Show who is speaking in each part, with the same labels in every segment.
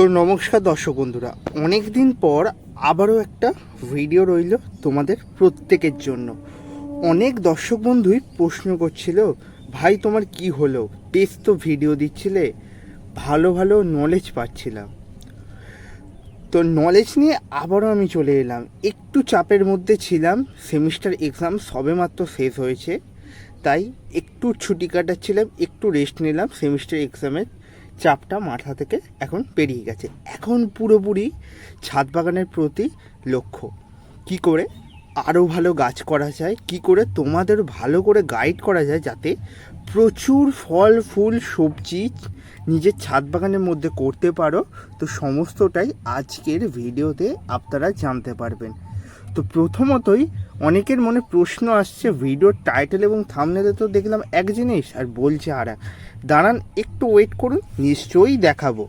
Speaker 1: তো নমস্কার দর্শক বন্ধুরা অনেক দিন পর আবারও একটা ভিডিও রইল তোমাদের প্রত্যেকের জন্য। অনেক দর্শক বন্ধুই প্রশ্ন করছিল, ভাই, তোমার কি হলো? বেশ তো ভিডিও দিচ্ছিলে, ভালো ভালো নলেজ পাচ্ছিলাম। তো নলেজ নিয়ে আবারও আমি চলে এলাম। একটু চাপের মধ্যে ছিলাম সেমিস্টার এক্সাম সবেমাত্র শেষ হয়েছে, তাই একটু ছুটি কাটাচ্ছিলাম, একটু রেস্ট নিলাম সেমিস্টার এক্সামের চাপটা মাথা থেকে এখন পেরিয়ে গেছে। এখন পুরোপুরি ছাদ বাগানের প্রতি লক্ষ্য। কি করে আরও ভালো গাছ করা যায়, কি করে তোমাদের ভালো করে গাইড করা যায় যাতে প্রচুর ফল, ফুল, সবজি নিজের ছাদ বাগানের মধ্যে করতে পারো। তো সমস্তটাই আজকের ভিডিওতে আপনারা জানতে পারবেন। তো প্রথমতই অনেকের মনে প্রশ্ন আসছে ভিডিওর টাইটেল এবং থামনেলে তো দেখলাম এক জিনিস আর বলছে আর এক। দাঁড়ান, একটু ওয়েট করুন, নিশ্চয়ই দেখাবো।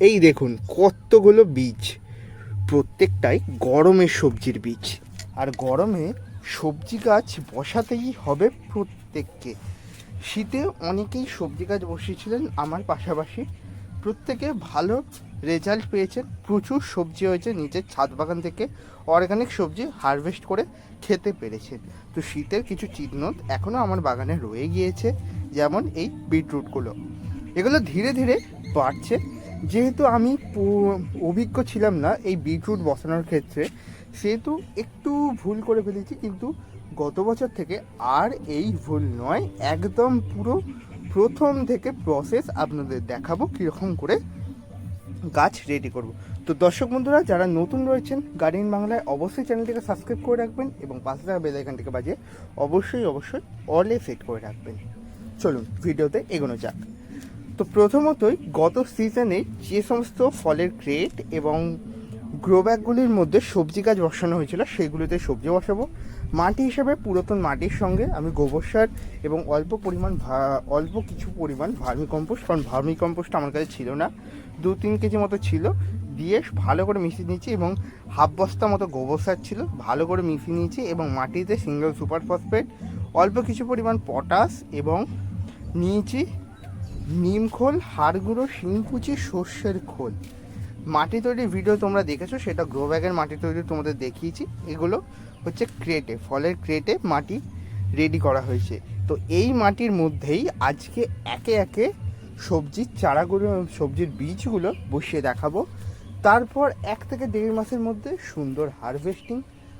Speaker 1: এই দেখুন, কতগুলো বীজ। প্রত্যেকটাই গরমের সবজির বীজ। আর গরমে সবজি গাছ বসাতেই হবে প্রত্যেককে। শীতে অনেকেই সবজি গাছ বসিয়েছিলেন, আমার পাশাপাশি প্রত্যেকে ভালো রেজাল্ট পেয়েছেন। প্রচুর সবজি হয়েছে নিজের ছাদ বাগান থেকে। অর্গানিক সবজি হারভেস্ট করে খেতে পেরেছেন। তো শীতের কিছু চিহ্ন এখনও আমার বাগানে রয়ে গিয়েছে, যেমন এই বিটরুটগুলো। এগুলো ধীরে ধীরে বাড়ছে। যেহেতু আমি অভিজ্ঞ ছিলাম না এই বিটরুট বসানোর ক্ষেত্রে, সেহেতু একটু ভুল করে ফেলেছি, কিন্তু গত বছর থেকে আর এই ভুল নয়। একদম পুরো প্রথম থেকে প্রসেস আপনাদের দেখাবো কীরকম করে গাছ রেডি করব। তো দর্শক বন্ধুরা, যারা নতুন রয়েছেন গার্ডেন বাংলায় অবশ্যই চ্যানেলটিকে সাবস্ক্রাইব করে রাখবেন এবং পাশে থাকা বেল আইকনটিকে বাজিয়ে অবশ্যই অবশ্যই অলে সেট করে রাখবেন। চলুন, ভিডিওতে এগোনো যাক। তো প্রথমতই, গত সিজনে যে সমস্ত ফলের ক্রেট এবং গ্রো ব্যাগগুলির মধ্যে সবজি গাছ বসানো হয়েছিল, সেগুলিতে সবজি বসাবো। মাটি হিসেবে পুরাতন মাটির সঙ্গে আমি গোবর সার এবং অল্প পরিমাণ অল্প কিছু পরিমাণ ভার্মি কম্পোস্ট কারণ ভার্মি কম্পোস্ট আমার কাছে ছিল না। দু তিন কেজি মতো ছিল। দিয়ে ভালো করে মিশিয়ে নিয়েছি এবং হাফ বস্তা মতো গোবর সার ছিল। ভালো করে মিশিয়ে নিয়েছি এবং মাটিতে সিঙ্গেল সুপার ফসফেট, অল্প কিছু পরিমাণ পটাশ এবং নিয়েছি নিম খোল, হাড় গুঁড়ো সর্ষের খোল। মাটি তৈরির ভিডিও তোমরা দেখেছ, সেটা গ্রো ব্যাগের মাটি তৈরি তোমাদের দেখিয়েছি। এগুলো হচ্ছে ক্রেটে, ফলের ক্রেটে মাটি রেডি করা হয়েছে। তো এই মাটির মধ্যেই আজকে একে একে সবজির চারাগুলো সবজির বীজগুলো বসিয়ে দেখাবো। তারপর এক থেকে দেড় মাসের মধ্যে সুন্দর হারভেস্টিং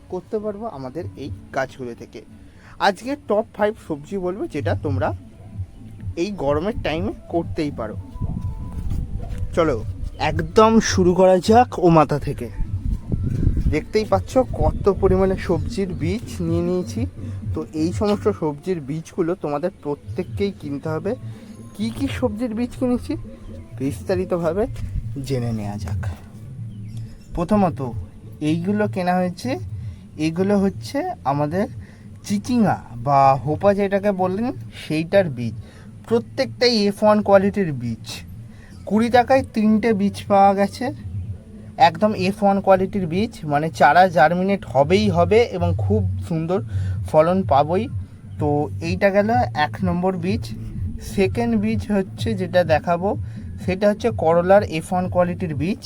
Speaker 1: করতে পারব আমাদের এই গাছগুলো থেকে। আজকে টপ ফাইভ সবজি বলব যেটা তোমরা এই গরমের টাইমে করতেই পারো। চলো, একদম শুরু করা যাক ও মাথা থেকে। দেখতেই পাচ্ছ কত পরিমাণে সবজির বীজ নিয়ে নিয়েছি। তো এই সমস্ত সবজির বীজগুলো তোমাদের প্রত্যেককেই কিনতে হবে। কি কি সবজির বীজ কিনেছি? বিস্তারিতভাবে জেনে নেওয়া যাক। প্রথমত, এইগুলো কেনা হয়েছে। এইগুলো হচ্ছে আমাদের চিচিঙা বা হোপা যেটাকে বললেন, সেইটার বীজ। প্রত্যেকটাই এফ ওয়ান কোয়ালিটির বীজ। কুড়ি টাকায় তিনটে বীজ পাওয়া গেছে। একদম এফ ওয়ান কোয়ালিটির বীজ মানে চারা জার্মিনেট হবেই হবে এবং খুব সুন্দর ফলন পাবই। তো এইটা গেল এক নম্বর বীজ সেকেন্ড বীজ হচ্ছে যেটা দেখাবো, সেটা হচ্ছে করলার এফ ওয়ান কোয়ালিটির বীজ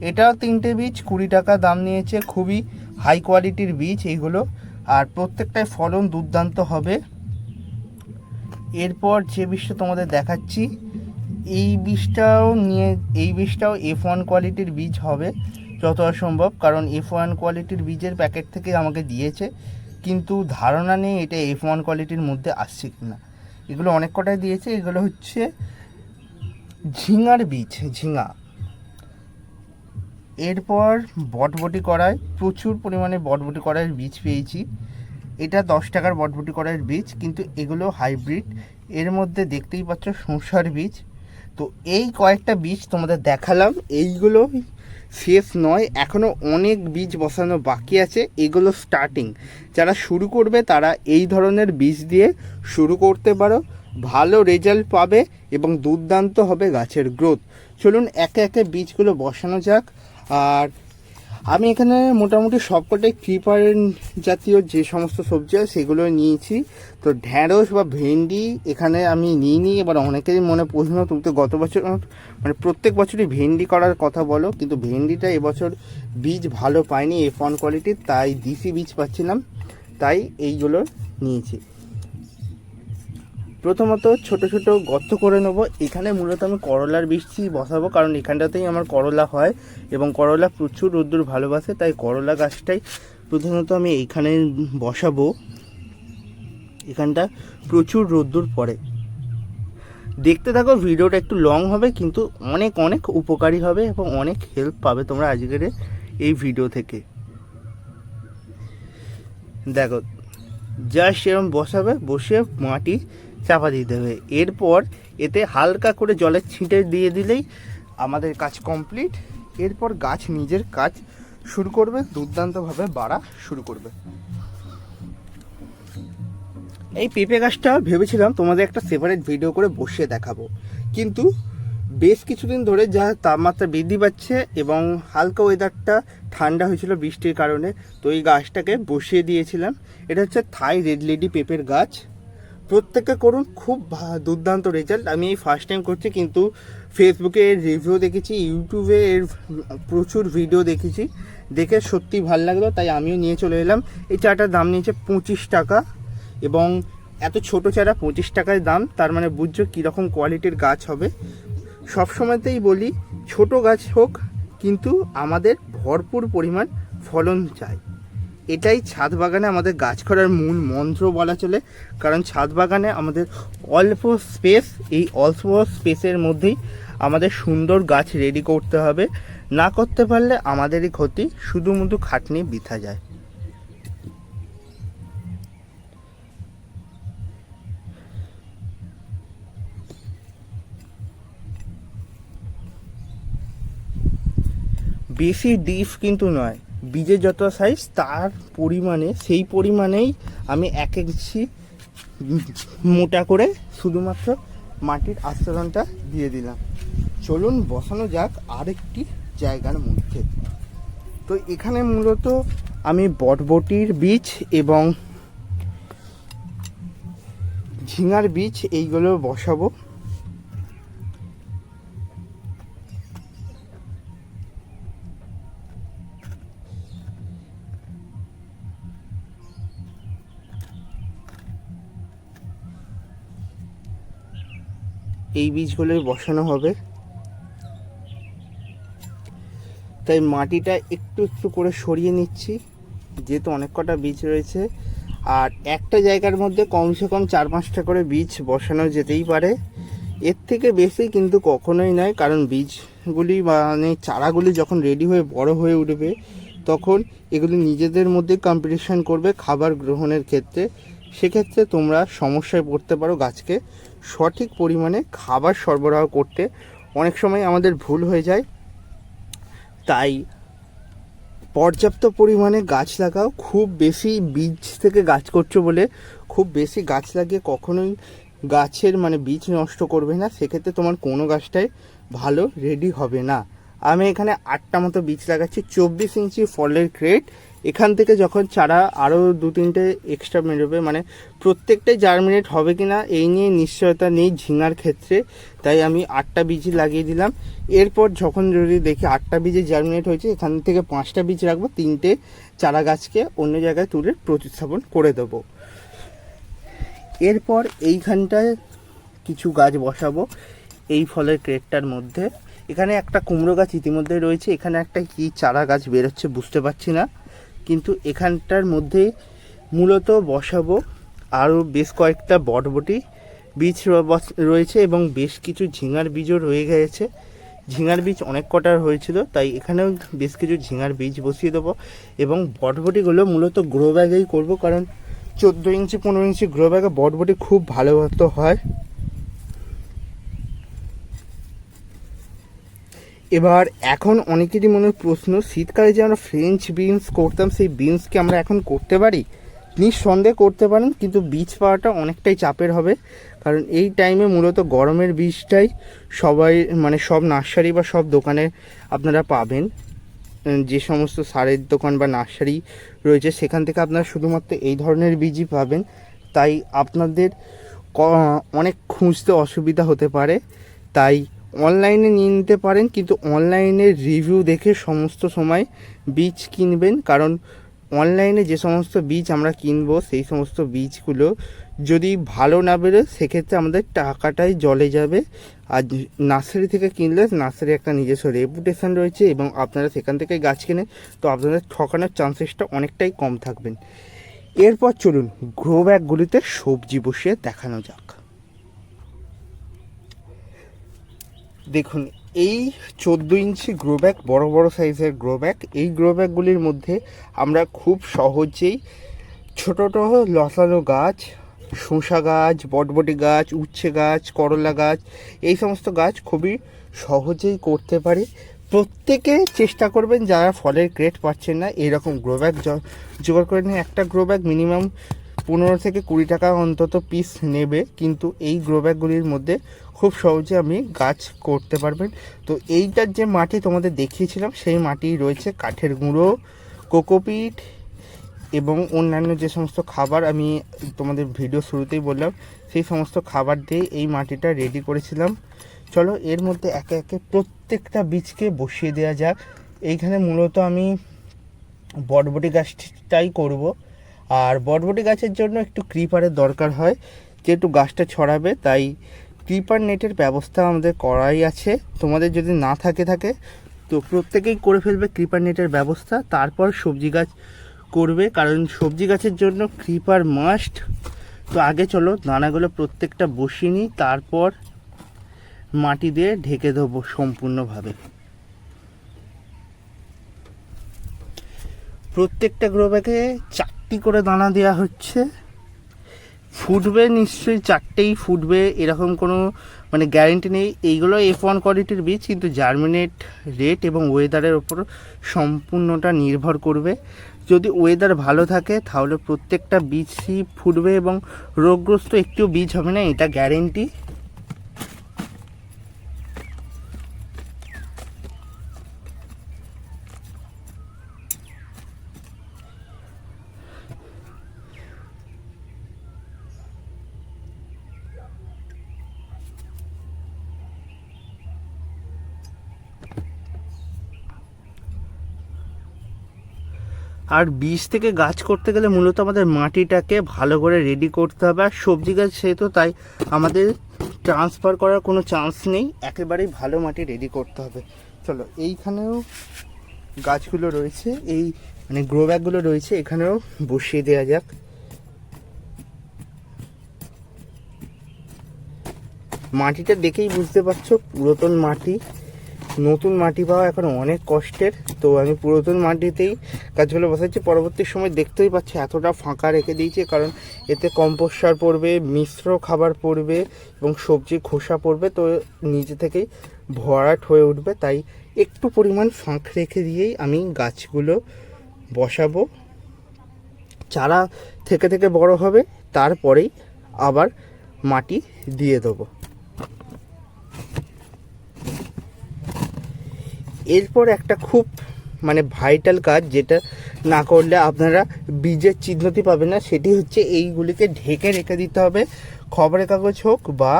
Speaker 1: এটাও তিনটে বীজ কুড়ি টাকা দাম নিয়েছে, খুবই হাই কোয়ালিটির বীজ এইগুলো। আর প্রত্যেকটাই ফলন দুর্দান্ত হবে। এরপর যে বীজটা তোমাদের দেখাচ্ছি এই বীজটাও নিয়ে, এই বীজটাও এফ ওয়ান কোয়ালিটির বীজ হবে যত সম্ভব, কারণ এফ ওয়ান কোয়ালিটির বীজের প্যাকেট থেকে আমাকে দিয়েছে, কিন্তু ধারণা নেই এটা এফ ওয়ান কোয়ালিটির মধ্যে আসছে কি না এগুলো অনেক কটাই দিয়েছে? এগুলো হচ্ছে ঝিঙার বীজ, ঝিঙা। এরপর বটবটি করায়, প্রচুর পরিমাণে বটবটি করার বীজ পেয়েছি। এটা দশ টাকার বটবটি করার বীজ, কিন্তু এগুলো হাইব্রিড এর মধ্যে দেখতেই পাচ্ছ, শসার বীজ। তো এই কয়েকটা বীজ তোমাদের দেখালাম। এইগুলো শেষ নয় এখনও অনেক বীজ বসানো বাকি আছে। এগুলো স্টার্টিং যারা শুরু করবে, তারা এই ধরনের বীজ দিয়ে শুরু করতে পারো। ভালো রেজাল্ট পাবে এবং দুর্দান্ত হবে গাছের গ্রোথ চলুন, একে একে বীজগুলো বসানো যাক। আর আমি এখানে মোটামুটি সবকটাই ক্রিপার জাতীয় যে সমস্ত সবজি হয় সেগুলো নিয়েছি। তো ঢ্যাঁড়স বা ভেন্ডি এখানে আমি নিইনি, এবার অনেকেরই মনে প্রশ্ন, তুমি তো গত বছর মানে প্রত্যেক বছরই ভেন্ডি করার কথা বলো, কিন্তু ভেন্ডিটা এবছর বীজ ভালো পাইনি এফ ওয়ান কোয়ালিটির তাই ডিসি বীজ পাচ্ছিলাম, তাই এইগুলো নিয়েছি। প্রথমত ছোট ছোট গর্ত করে নেব। এখানে মূলত আমি করলার বীজটি বসাবো, কারণ এখানটাতেই আমার করলা হয় এবং করলা প্রচুর রোদ্দুর ভালোবাসে, তাই করলা গাছটাই প্রথমত আমি এইখানে বসাবো। এখানটা প্রচুর রোদ্দুর পড়ে। দেখতে থাকো, ভিডিওটা একটু লং হবে, কিন্তু অনেক অনেক উপকারী হবে এবং অনেক হেল্প পাবে তোমরা আজকের এই ভিডিও থেকে। দেখো জাস্ট এরকম বসাবে বসে মাটি চাপা দিতে হবে এরপর এতে হালকা করে জলের ছিটে দিয়ে দিলেই আমাদের কাজ কমপ্লিট। এরপর গাছ নিজের কাজ শুরু করবে, দুর্দান্তভাবে বাড়া শুরু করবে। এই পেঁপে গাছটা ভেবেছিলাম তোমাদের একটা সেপারেট ভিডিও করে বসিয়ে দেখাবো। কিন্তু বেশ কিছুদিন ধরে যা তাপমাত্রা বৃদ্ধি পাচ্ছে এবং হালকা ওয়েদারটা ঠান্ডা হয়েছিল বৃষ্টির কারণে, তো এই গাছটাকে বসিয়ে দিয়েছিলাম। এটা হচ্ছে থাই রেড লেডি পেঁপের গাছ। প্রত্যেকে করুন, খুব দুর্দান্ত রেজাল্ট আমি এই ফার্স্ট টাইম করছি, কিন্তু ফেসবুকে এর রিভিউ দেখেছি ইউটিউবে এর প্রচুর ভিডিও দেখেছি। দেখে সত্যি ভালো লাগল, তাই আমিও নিয়ে চলে এলাম। এই চাটার দাম নিয়েছে পঁচিশ টাকা, এবং এত ছোট চারা পঁচিশ টাকায় দাম, তার মানে বুঝছ কীরকম কোয়ালিটির গাছ হবে। সব সময়তেই বলি, ছোট গাছ হোক, কিন্তু আমাদের ভরপুর পরিমাণ ফলন চাই। এটাই ছাদ বাগানে আমাদের গাছ করার মূল মন্ত্র বলা চলে। কারণ ছাদ বাগানে আমাদের অল্প স্পেস এই অল্প স্পেসের মধ্যেই আমাদের সুন্দর গাছ রেডি করতে হবে। না করতে পারলে আমাদেরই ক্ষতি, শুধুমুধু খাটনি বৃথা যায়। বেশি ডিপ কিন্তু নয়। বীজের যত সাইজ তার পরিমাণে, সেই পরিমাণেই আমি এক ইঞ্চি মোটা করে শুধুমাত্র মাটির আস্তরণটা দিয়ে দিলাম। চলুন বসানো যাক আরেকটি জায়গার মধ্যে। তো এখানে মূলত আমি বটবটির বীজ এবং ঝিঙার বীজ, এইগুলো বসাবো। এই বীজগুলোই বসানো হবে। তাই মাটিটা একটু একটু করে সরিয়ে নিচ্ছি, যেহেতু অনেক কটা বীজ রয়েছে। আর একটা জায়গার মধ্যে কমসে কম চার পাঁচটা করে বীজ বসানো যেতেই পারে। এর থেকে বেশি কিন্তু কখনোই নয়, কারণ বীজগুলি মানে চারাগুলি যখন রেডি হয়ে বড় হয়ে উঠবে, তখন এগুলি নিজেদের মধ্যে কম্পিটিশন করবে খাবার গ্রহণের ক্ষেত্রে। সেক্ষেত্রে তোমরা সমস্যায় পড়তে পারো গাছকে। সঠিক পরিমাণে খাবার সরবরাহ করতে অনেক সময় আমাদের ভুল হয়ে যায়। তাই পর্যাপ্ত পরিমাণে গাছ লাগাও। খুব বেশি বীজ থেকে গাছ করছ বলে খুব বেশি গাছ লাগিয়ে কখনোই গাছের মানে বীজ নষ্ট করবে না। সেক্ষেত্রে তোমার কোনো গাছটাই ভালো রেডি হবে না। আমি এখানে আটটা মতো বীজ লাগাচ্ছি। চব্বিশ ইঞ্চি ফলের ক্রেট এখান থেকে যখন চারা আরও দু তিনটে এক্সট্রা বেরোবে মানে প্রত্যেকটাই জার্মিনেট হবে কি না এই নিয়ে নিশ্চয়তা নেই ঝিঙার ক্ষেত্রে। তাই আমি আটটা বীজ লাগিয়ে দিলাম। এরপর যখন যদি দেখি আটটা বীজে জার্মিনেট হয়েছে, এখান থেকে পাঁচটা বীজ রাখব, তিনটে চারা গাছকে অন্য জায়গায় তুলে প্রতিস্থাপন করে দেবো। এরপর এইখানটায় কিছু গাছ বসাবো, এই ফলের ক্রেটটার মধ্যে। এখানে একটা কুমড়ো গাছ ইতিমধ্যে রয়েছে, এখানে একটা কি চারা গাছ বেরোচ্ছে বুঝতে পারছি না। কিন্তু এখানটার মধ্যে মূলত বসাবো আরও বেশ কয়েকটা বটবটি, বীজ রয়েছে এবং বেশ কিছু ঝিঙার বীজও রয়ে গেছে। ঝিঙার বীজ অনেক কটার হয়েছিল, তাই এখানেও বেশ কিছু ঝিঙার বীজ বসিয়ে দেবো এবং বটবটিগুলো মূলত গ্রো ব্যাগেই করব, কারণ চোদ্দ ইঞ্চি, পনেরো ইঞ্চি গ্রো ব্যাগে বটবটি খুব ভালো হয়। এবার এখন অনেকেরই মনে প্রশ্ন, শীতকালে যে আমরা ফ্রেঞ্চ বিনস করতাম, সেই বিনস কি আমরা এখন করতে পারি? নিঃসন্দেহে করতে পারেন, কিন্তু বীজ পাওয়াটা অনেকটাই চাপের হবে। কারণ এই টাইমে মূলত গরমের বীজটাই সবাই মানে সব নার্সারি বা সব দোকানে আপনারা পাবেন। যে সমস্ত সারের দোকান বা নার্সারি রয়েছে, সেখান থেকে আপনারা শুধুমাত্র এই ধরনের বীজই পাবেন। তাই আপনাদের অনেক খুঁজতে অসুবিধা হতে পারে। তাই অনলাইনে নিয়ে নিতে পারেন, কিন্তু অনলাইনের রিভিউ দেখে সমস্ত সময় বীজ কিনবেন। কারণ অনলাইনে যে সমস্ত বীজ আমরা কিনবো, সেই সমস্ত বীজগুলো যদি ভালো না বেরোয়, সেক্ষেত্রে আমাদের টাকাটাই জলে যাবে। আর নার্সারি থেকে কিনলে নার্সারি একটা নিজস্ব রেপুটেশন রয়েছে এবং আপনারা সেখান থেকে গাছ কেনেন, তো আপনাদের ঠকানোর চান্সেসটা অনেকটাই কম থাকবেন। এরপর চলুন গ্রো ব্যাগগুলিতে সবজি বসিয়ে দেখানো যাক। দেখুন, এই চোদ্দ ইঞ্চি গ্রো বড় বড় সাইজের গ্রো ব্যাগ এই গ্রো ব্যাগগুলির মধ্যে আমরা খুব সহজেই ছোটো ছোটো লতানো গাছ, শসা গাছ, বটবটি গাছ, উচ্ছে গাছ, করলা গাছ, এই সমস্ত গাছ খুবই সহজেই করতে পারি। প্রত্যেকে চেষ্টা করবেন যারা ফলের গ্রেড পাচ্ছেন না, এরকম গ্রো ব্যাগ জোগাড় করে নিয়ে একটা গ্রো ব্যাগ মিনিমাম পনেরো থেকে কুড়ি টাকা অন্তত পিস নেবে। কিন্তু এই গ্রো ব্যাগগুলির মধ্যে খুব সহজে আপনি গাছ করতে পারবেন। তো এইটার যে মাটি তোমাদের দেখিয়েছিলাম, সেই মাটি রয়েছে কাঠের গুঁড়ো, কোকোপিট এবং অন্যান্য যে সমস্ত খাবার আমি তোমাদের ভিডিও শুরুতেই বললাম, সেই সমস্ত খাবার দিয়ে এই মাটিটা রেডি করেছিলাম। চলো এর মধ্যে একে একে প্রত্যেকটা বীজকে বসিয়ে দেওয়া যাক। এইখানে মূলত আমি বটবটি গাছটাই করব। আর বটবটি গাছের জন্য একটু ক্রিপারের দরকার হয়, যেহেতু গাছটা ছড়াবে, তাই ক্রিপার নেটের ব্যবস্থা আমাদের করাই আছে। তোমাদের যদি না থাকে থাকে, তো প্রত্যেকেই করে ফেলবে ক্রিপার নেটের ব্যবস্থা। তারপর সবজি গাছ করবে, কারণ সবজি গাছের জন্য ক্রিপার মাস্ট তো আগে চলো, দানাগুলো প্রত্যেকটা বসিয়ে নিই, তারপর মাটি দিয়ে ঢেকে দেবো সম্পূর্ণভাবে। প্রত্যেকটা গ্রো ব্যাগে চারটি করে দানা দেওয়া হচ্ছে। ফুটবে নিশ্চয়ই চারটেই ফুটবে, এরকম কোনো মানে গ্যারেন্টি নেই। এইগুলো এফ ওয়ান কোয়ালিটির বীজ, কিন্তু জার্মিনেট রেট এবং ওয়েদারের ওপর সম্পূর্ণটা নির্ভর করবে। যদি ওয়েদার ভালো থাকে, তাহলে প্রত্যেকটা বীজই ফুটবে এবং রোগগ্রস্ত একটিও বীজ হবে না, এটা গ্যারেন্টি আর বীজ থেকে গাছ করতে গেলে মূলত আমাদের মাটিটাকে ভালো করে রেডি করতে হবে। আর সবজি গাছ সেহেতু তাই আমাদের ট্রান্সফার করার কোনো চান্স নেই। একেবারেই ভালো মাটি রেডি করতে হবে। চলো, এইখানেও গাছগুলো রয়েছে। এই মানে গ্রো ব্যাগগুলো রয়েছে। এখানেও বসিয়ে দেওয়া যাক। মাটিটা দেখেই বুঝতে পারছ, পুরাতন মাটি। নতুন মাটি পাওয়া এখন অনেক কষ্টের। তো আমি পুরাতন মাটিতেই গাছগুলো বসাচ্ছি। পরবর্তী সময় দেখতেই পাচ্ছি এতটা ফাঁকা রেখে দিয়েছি, কারণ এতে কম্পোস্ট সার পড়বে, মিশ্র খাবার পড়বে এবং সবজি খোসা পড়বে। তো নিজে থেকেই ভরাট হয়ে উঠবে। তাই একটু পরিমাণ ফাঁক রেখে দিয়েই আমি গাছগুলো বসাবো। চারা থেকে থেকে বড় হবে, তারপরেই আবার মাটি দিয়ে দেবো। এরপর একটা খুব মানে ভাইটাল কাজ যেটা না করলে আপনারা বীজের চিহ্নতি পাবেন না, সেটি হচ্ছে এইগুলিকে ঢেকে রেখে দিতে হবে। খবরের কাগজ হোক বা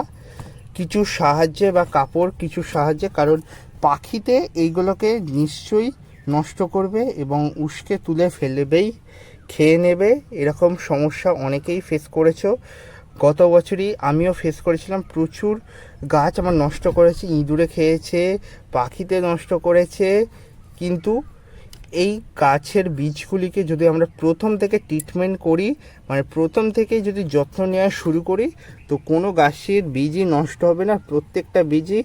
Speaker 1: কিছু সাহায্যে বা কাপড় কিছু সাহায্যে, কারণ পাখিতে এইগুলোকে নিশ্চয়ই নষ্ট করবে এবং উস্কে তুলে ফেলবেই, খেয়ে নেবে। এরকম সমস্যা অনেকেই ফেস করেছ। গত বছরই আমিও ফেস করেছিলাম। প্রচুর গাছ আমার নষ্ট করেছে, ইঁদুরে খেয়েছে, পাখিতে নষ্ট করেছে। কিন্তু এই গাছের বীজগুলিকে যদি আমরা প্রথম থেকে ট্রিটমেন্ট করি মানে প্রথম থেকে যদি যত্ন নেওয়া শুরু করি, তো কোনো গাছের বীজই নষ্ট হবে না। প্রত্যেকটা বীজই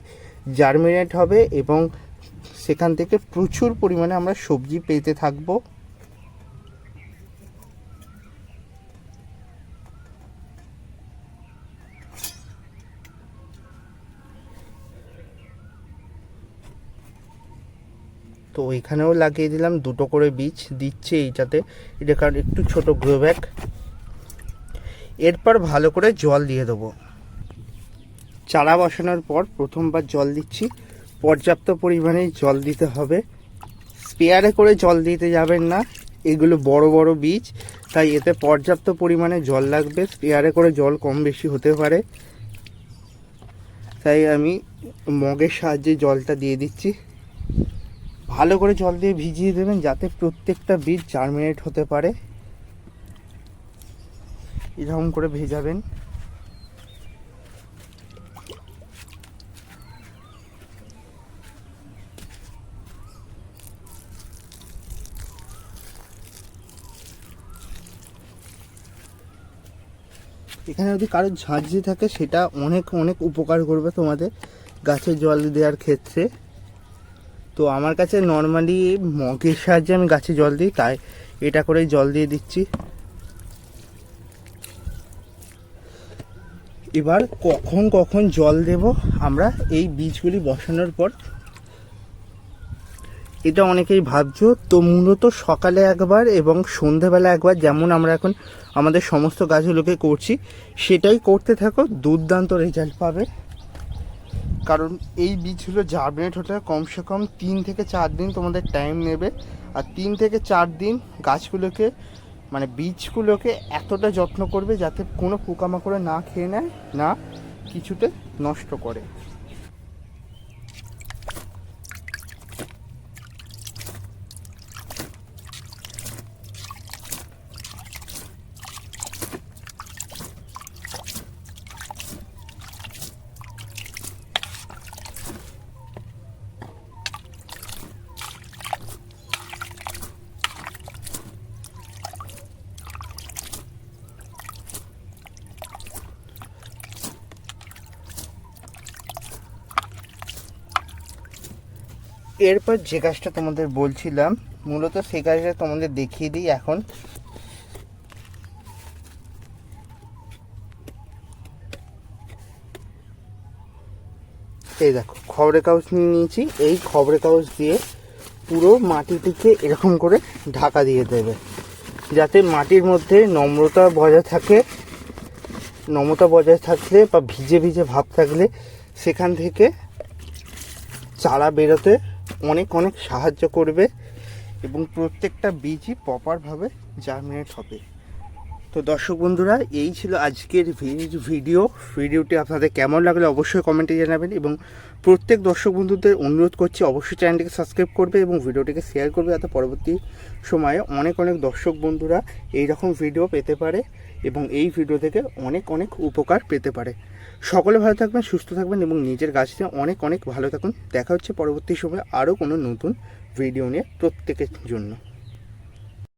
Speaker 1: জার্মিনেট হবে এবং সেখান থেকে প্রচুর পরিমাণে আমরা সবজি পেতে থাকব। তো এখানেও লাগিয়ে দিলাম দুটো করে বীজ দিচ্ছে এইটাতে। এটা কারণ একটু ছোট গ্রো ব্যাগ এরপর ভালো করে জল দিয়ে দেবো। চারা বসানোর পর প্রথমবার জল দিচ্ছি। পর্যাপ্ত পরিমাণে জল দিতে হবে। স্পেয়ারে করে জল দিতে যাবেন না। এগুলো বড় বড় বীজ, তাই এতে পর্যাপ্ত পরিমাণে জল লাগবে। স্পেয়ারে করে জল কম বেশি হতে পারে। তাই আমি মগের সাহায্যে জলটা দিয়ে দিচ্ছি। ভালো করে জল দিয়ে ভিজিয়ে দেবেন যাতে প্রত্যেকটা বীজ জার্মিনেট হতে পারে। এরকম করে ভেজাবেন। এখানে যদি কারোর ঝাঁঝরি থাকে, সেটা অনেক অনেক উপকার করবে তোমাদের গাছে জল দেওয়ার ক্ষেত্রে। তো আমার কাছে নর্মালি মগের সাহায্যে আমি গাছে জল দিই, তাই এটা করেই জল দিয়ে দিচ্ছি। এবার কখন কখন জল দেব আমরা এই বীজগুলি বসানোর পর। এটা অনেকেই ভাবছ, তো মূলত সকালে একবার এবং সন্ধেবেলা একবার যেমন আমরা এখন আমাদের সমস্ত গাছগুলোকে করছি, সেটাই করতে থাকো, দুর্দান্ত রেজাল্ট পাবে। কারণ এই বীজগুলো জার্মিনেট হতে কমসে কম তিন থেকে চার দিন তোমাদের টাইম নেবে। আর তিন থেকে চার দিন গাছগুলোকে মানে বীজগুলোকে এতটা যত্ন করবে যাতে কোনো পোকামাকড়ে না খেয়ে নেয়, না কিছুতে নষ্ট করে। এরপর যে গাছটা তোমাদের বলছিলাম, মূলত সেই গাছটা তোমাদের দেখিয়ে দিই এখন। এই দেখো, খবরের কাগজ নিয়ে নিয়েছি। এই খবরের কাগজ দিয়ে পুরো মাটিটিকে এরকম করে ঢাকা দিয়ে দেবে। যাতে মাটির মধ্যে নম্রতা বজায় থাকে, নম্রতা বজায় থাকলে বা ভিজে ভিজে ভাব থাকলে সেখান থেকে চারা বেরোতে অনেক অনেক সাহায্য করবে এবং প্রত্যেকটা বীজই প্রপারভাবে জার্মিনেট হবে। তো দর্শক বন্ধুরা, এই ছিল আজকের ভিডিও ভিডিওটি আপনাদের কেমন লাগলে অবশ্যই কমেন্টে জানাবেন এবং প্রত্যেক দর্শক বন্ধুদের অনুরোধ করছি অবশ্যই চ্যানেলটিকে সাবস্ক্রাইব করবে এবং ভিডিওটিকে শেয়ার করবে যাতে পরবর্তী সময়ে অনেক অনেক দর্শক বন্ধুরা এই রকম ভিডিও পেতে পারে এবং এই ভিডিও থেকে অনেক অনেক উপকার পেতে পারে। সকলে ভালো থাকবেন, সুস্থ থাকবেন এবং নিজের গাছটা অনেক অনেক ভালো থাকুন। দেখা হচ্ছে পরবর্তী সময়ে আরও কোনো নতুন ভিডিও নিয়ে প্রত্যেকের জন্য।